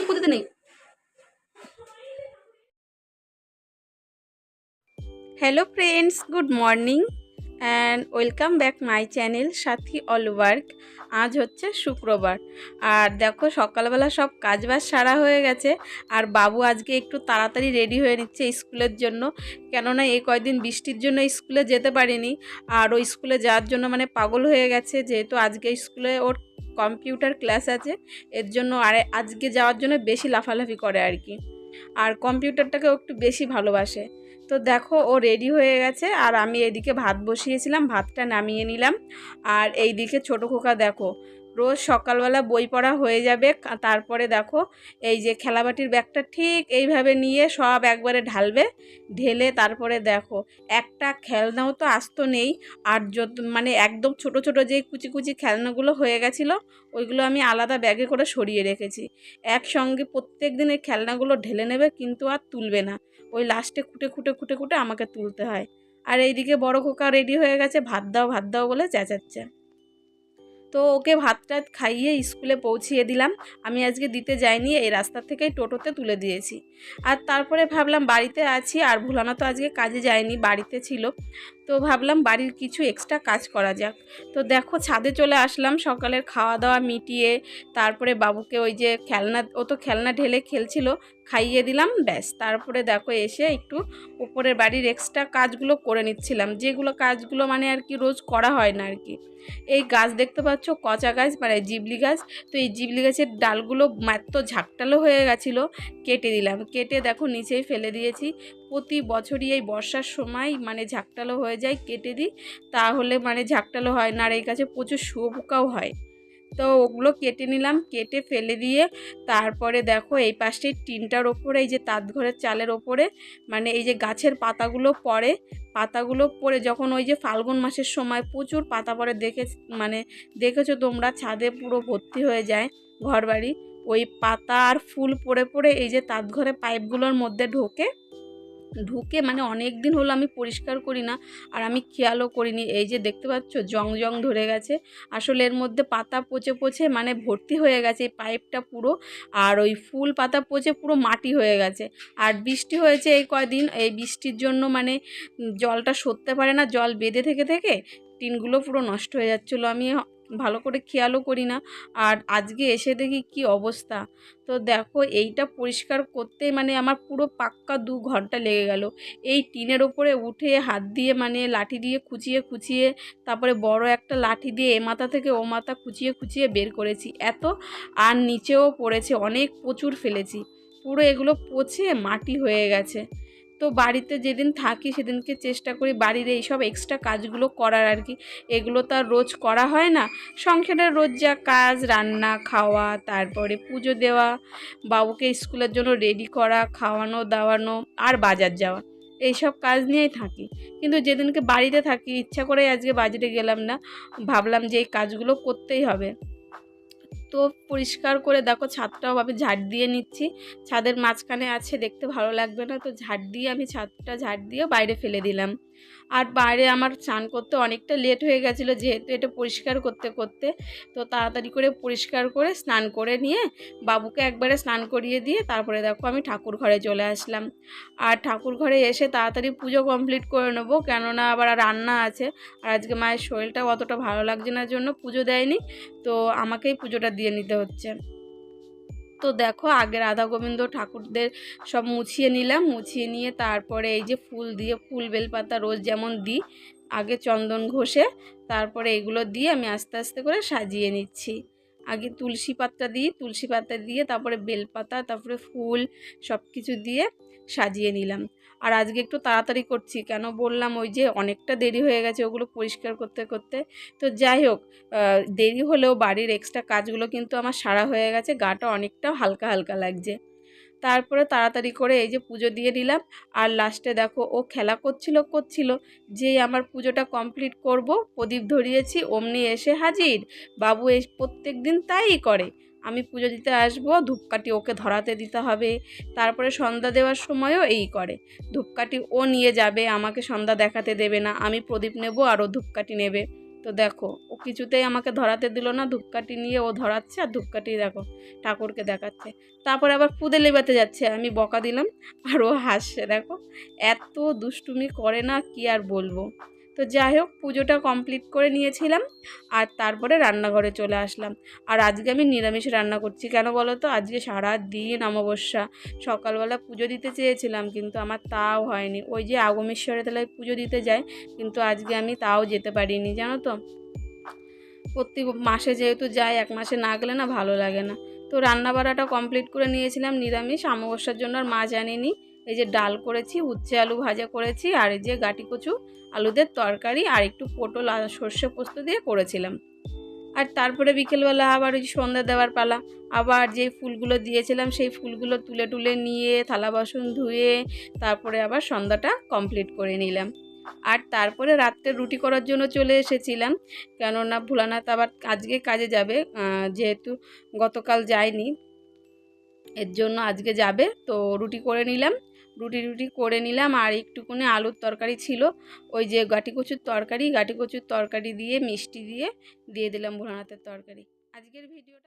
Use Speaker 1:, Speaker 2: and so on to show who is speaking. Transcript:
Speaker 1: Mic কোথাতে নেই। Hello friends good morning and welcome back my channel Sathi all work আজ হচ্ছে শুক্রবার। আর দেখো, সকালবেলা সব কাজবাজ সারা হয়ে গেছে। আর বাবু আজকে একটু তাড়াতাড়ি রেডি হয়ে নিচ্ছে স্কুলের জন্য। কেননা এই কয়দিন বৃষ্টির জন্য স্কুলে যেতে পারিনি। আর ওই স্কুলে যাওয়ার জন্য মানে পাগল হয়ে গেছে, যেহেতু আজকে স্কুলে ওর কম্পিউটার ক্লাস আছে, এর জন্য আর আজকে যাওয়ার জন্য বেশি লাফালাফি করে আর কি। আর কম্পিউটারটাকে একটু বেশি ভালোবাসে। তো দেখো, ও রেডি হয়ে গেছে, আর আমি এদিকে ভাত বসিয়েছিলাম, ভাতটা নামিয়ে নিলাম। আর এই দিকে ছোটো খোকা দেখো রোজ সকালবেলা বই পড়া হয়ে যাবে তারপরে দেখো এই যে খেলাবাটির ব্যাগটা ঠিক এইভাবে নিয়ে সব একবারে ঢালবে, ঢেলে তারপরে দেখো একটা খেলনাও তো আস্ত নেই, আর যত মানে একদম ছোট ছোট যে কুচি কুচি খেলনাগুলো হয়ে গেছিল, ওইগুলো আমি আলাদা ব্যাগে করে সরিয়ে রেখেছি। একসঙ্গে প্রত্যেক দিন এই খেলনাগুলো ঢেলে নেবে কিন্তু আর তুলবে না, ওই লাস্টে খুঁটে খুঁটে খুঁটে খুঁটে আমাকে তুলতে হয়। আর এইদিকে বড় খোকা রেডি হয়ে গেছে, ভাত দাও ভাত দাও বলে চেঁচাচ্ছে। তো ওকে ভাত টাত খাইয়ে স্কুলে পৌঁছিয়ে দিলাম। আমি আজকে দিতে যাইনি, এই রাস্তা থেকেই টোটোতে তুলে দিয়েছি। আর তারপরে ভাবলাম বাড়িতে আছি, আর ভুলানো তো আজকে কাজে যায়নি, বাড়িতে ছিল। তো ভাবলাম বাড়ির কিছু এক্সট্রা কাজ করা যাক। তো দেখো ছাদে চলে আসলাম, সকালের খাওয়া দাওয়া মিটিয়ে, তারপরে বাবুকে ওই যে খেলনা, ও তো খেলনা ঢেলে খেলছিল, খাইয়ে দিলাম, ব্যাস। তারপরে দেখো এসে একটু উপরের বাড়ির এক্সট্রা কাজগুলো করে নিচ্ছিলাম, যেগুলো কাজগুলো মানে আর কি রোজ করা হয় না আর কি। এই গাছ দেখতে পাচ্ছ কচা গাছ মানে জিবলি গাছ। তো এই জিবলি গাছের ডালগুলো মাত্র ঝাঁকটালো হয়ে গেছিল, কেটে দিলাম। কেটে দেখো নিচেই ফেলে দিয়েছি। প্রতি বছরই এই বর্ষার সময় মানে ঝাঁকটালো হয়ে যায়, কেটে দিই। তাহলে মানে ঝাঁকটালো হয় না, আর এই গাছে প্রচুর শুয়োপোকাও হয়। তো ওগুলো কেটে নিলাম, কেটে ফেলে দিয়ে তারপরে দেখো এই পাশটির টিনটার ওপরে, এই যে তাঁত ঘরের চালের ওপরে মানে এই যে গাছের পাতাগুলো পড়ে পাতাগুলো পড়ে যখন ওই যে ফাল্গুন মাসের সময় প্রচুর পাতা পড়ে দেখে মানে দেখেছ তোমরা, ছাদে পুরো ভর্তি হয়ে যায় ঘরবাড়ি, ওই পাতা আর ফুল পড়ে পড়ে এই যে তাঁত ঘরে পাইপগুলোর মধ্যে ঢোকে। ঢুকে মানে অনেক দিন হলো আমি পরিষ্কার করি না, আর আমি খেয়ালও করিনি। এই যে দেখতে পাচ্ছ, জং জং ধরে গেছে। আসলে এর মধ্যে পাতা পচে পচে মানে ভর্তি হয়ে গেছে এই পাইপটা পুরো, আর ওই ফুল পাতা পচে পুরো মাটি হয়ে গেছে। আর বৃষ্টি হয়েছে এই কয়দিন, এই বৃষ্টির জন্য মানে জলটা সরতে পারে না, জল বেঁধে থেকে থেকে টিনগুলো পুরো নষ্ট হয়ে যাচ্ছিল। আমি ভালো করে খেয়ালও করি না। আর আজকে এসে দেখি কি অবস্থা। তো দেখো এইটা পরিষ্কার করতে মানে আমার পুরো পাক্কা দু ঘণ্টা লেগে গেল। এই টিনের ওপরে উঠে হাত দিয়ে মানে লাঠি দিয়ে খুঁচিয়ে খুঁচিয়ে তারপরে বড় একটা লাঠি দিয়ে এ মাথা থেকে ও মাথা খুঁচিয়ে খুঁচিয়ে বের করেছি। এত আর নিচেও পড়েছে, অনেক প্রচুর ফেলেছি। পুরো এগুলো পচে মাটি হয়ে গেছে। তো বাড়িতে যেদিন থাকি সেদিনকে চেষ্টা করি বাড়ির এইসব এক্সট্রা কাজগুলো করার আর কি। এগুলো তো আর রোজ করা হয় না। সংসারের রোজ যা কাজ, রান্না, খাওয়া, তারপরে পুজো দেওয়া, বাবুকে স্কুলের জন্য রেডি করা, খাওয়ানো, দাওয়ানো আর বাজার যাওয়া। এইসব কাজ নিয়েই থাকি। কিন্তু যেদিনকে বাড়িতে থাকি, ইচ্ছা করে আজকে বাজারে গেলাম না। ভাবলাম যে এই কাজগুলো করতেই হবে। তো পরিষ্কার করে দেখো ছাদটাও আমি ঝাড় দিয়ে নিচ্ছি। ছাদের মাঝখানে আছে, দেখতে ভালো লাগবে না। তো ঝাড় দিয়ে আমি ছাদটা ঝাড় দিয়ে বাইরে ফেলে দিলাম। আর বাইরে আমার স্নান করতে অনেকটা লেট হয়ে গেছিল, যেহেতু এটা পরিষ্কার করতে করতে। তো তাড়াতাড়ি করে পরিষ্কার করে স্নান করে নিয়ে বাবুকে একবারে স্নান করিয়ে দিয়ে তারপরে দেখো আমি ঠাকুর ঘরে চলে আসলাম। আর ঠাকুর ঘরে এসে তাড়াতাড়ি পুজো কমপ্লিট করে নেব, কেননা আবার রান্না আছে। আর আজকে মায়ের শরীরটা অতটা ভালো লাগছে না জন্য পুজো দেয়নি। তো আমাকেই পুজোটা দিয়ে নিতে হচ্ছে। তো দেখো আগে রাধা গোবিন্দ ঠাকুরদের সব মুছিয়ে নিলাম, মুছিয়ে নিয়ে তারপরে এই যে ফুল দিয়ে, ফুল বেলপাতা রোজ যেমন দিই, আগে চন্দন ঘষে তারপরে এগুলো দিয়ে আমি আস্তে আস্তে করে সাজিয়ে নিচ্ছি। আগে তুলসী পাতা দিই তুলসী পাতা দিয়ে, তারপরে বেলপাতা, তারপরে ফুল সব কিছু দিয়ে সাজিয়ে নিলাম। আর আজকে একটু তাড়াতাড়ি করছি, কেন বললাম ওই যে অনেকটা দেরি হয়ে গেছে ওগুলো পরিষ্কার করতে করতে। তো যাই হোক দেরি হলেও বাড়ির এক্সট্রা কাজগুলো কিন্তু আমার সারা হয়ে গেছে, গাটা অনেকটা হালকা হালকা লাগছে। তারপরে তাড়াতাড়ি করে এই যে পুজো দিয়ে নিলাম। আর লাস্টে দেখো, ও খেলা করছিল করছিল। যেই আমার পুজোটা কমপ্লিট করব, প্রদীপ ধরিয়েছি, অমনি এসে হাজির। বাবু এই প্রত্যেক দিন তাই করে। আমি পুজো দিতে আসব, ধূপকাঠি ওকে ধরাতে দিতে হবে। তারপরে সন্ধ্যা দেওয়ার সময়ও এই করে। ধূপকাঠি ও নিয়ে যাবে, আমাকে সন্ধ্যা দেখাতে দেবে না। আমি প্রদীপ নেব আর ও ধূপকাঠি নেবে। তো দেখো, ও কিছুতেই আমাকে ধরাতে দিল না, ধূপকাঠি নিয়ে ও ধরাচ্ছে আর ধূপকাঠি দেখো, ঠাকুরকে দেখাচ্ছে। তারপরে আবার পুদে লেবাতে যাচ্ছে, আমি বকা দিলাম আর ও হাসছে, দেখো। এত দুষ্টুমি করে না, কি আর বলব? তো যাই হোক, পুজোটা কমপ্লিট করে নিয়েছিলাম আর তারপরে রান্নাঘরে চলে আসলাম। আর আজকে আমি নিরামিষ রান্না করছি। কেন বলো তো? আজকে সারা দিন অমাবস্যা। সকালবেলা পুজো দিতে চেয়েছিলাম, কিন্তু আমার তাও হয়নি। ওই যে আগমেশ্বরে তাহলে পুজো দিতে যায়, কিন্তু আজকে আমি তাও যেতে পারিনি, জানো তো? প্রতি মাসে যেহেতু যাই, এক মাসে না গেলে না ভালো লাগে না। তো রান্না বাড়াটা কমপ্লিট করে নিয়েছিলাম নিরামিষ। অমাবস্যার জন্য আর মাছ আনিনি এই যে ডাল করেছি, উচ্ছে আলু ভাজা করেছি, আর এই যে গাটি কচু আলুদের তরকারি আর একটু পটল আর সর্ষে পোস্ত দিয়ে করেছিলাম। আর তারপরে বিকেলবেলা আবার ওই সন্ধ্যা দেওয়ার পালা, আবার যে ফুলগুলো দিয়েছিলাম সেই ফুলগুলো তুলে তুলে নিয়ে থালা বাসন ধুয়ে তারপরে আবার সন্ধ্যাটা কমপ্লিট করে নিলাম। আর তারপরে রাত্রে রুটি করার জন্য চলে এসেছিলাম, কেননা ভোলানাথ আবার আজকে কাজে যাবে যেহেতু গতকাল যায়নি, এর জন্য আজকে যাবে, তো রুটি করে নিলাম। রুটি রুটি করে নিলাম আর একটুকুনি আলুর তরকারি ছিল। ওই যে গাটি কচুর তরকারি, গাটি কচুর তরকারি দিয়ে, মিষ্টি দিয়ে দিয়ে দিলাম ভোলানাথের তরকারি। আজকের ভিডিওটা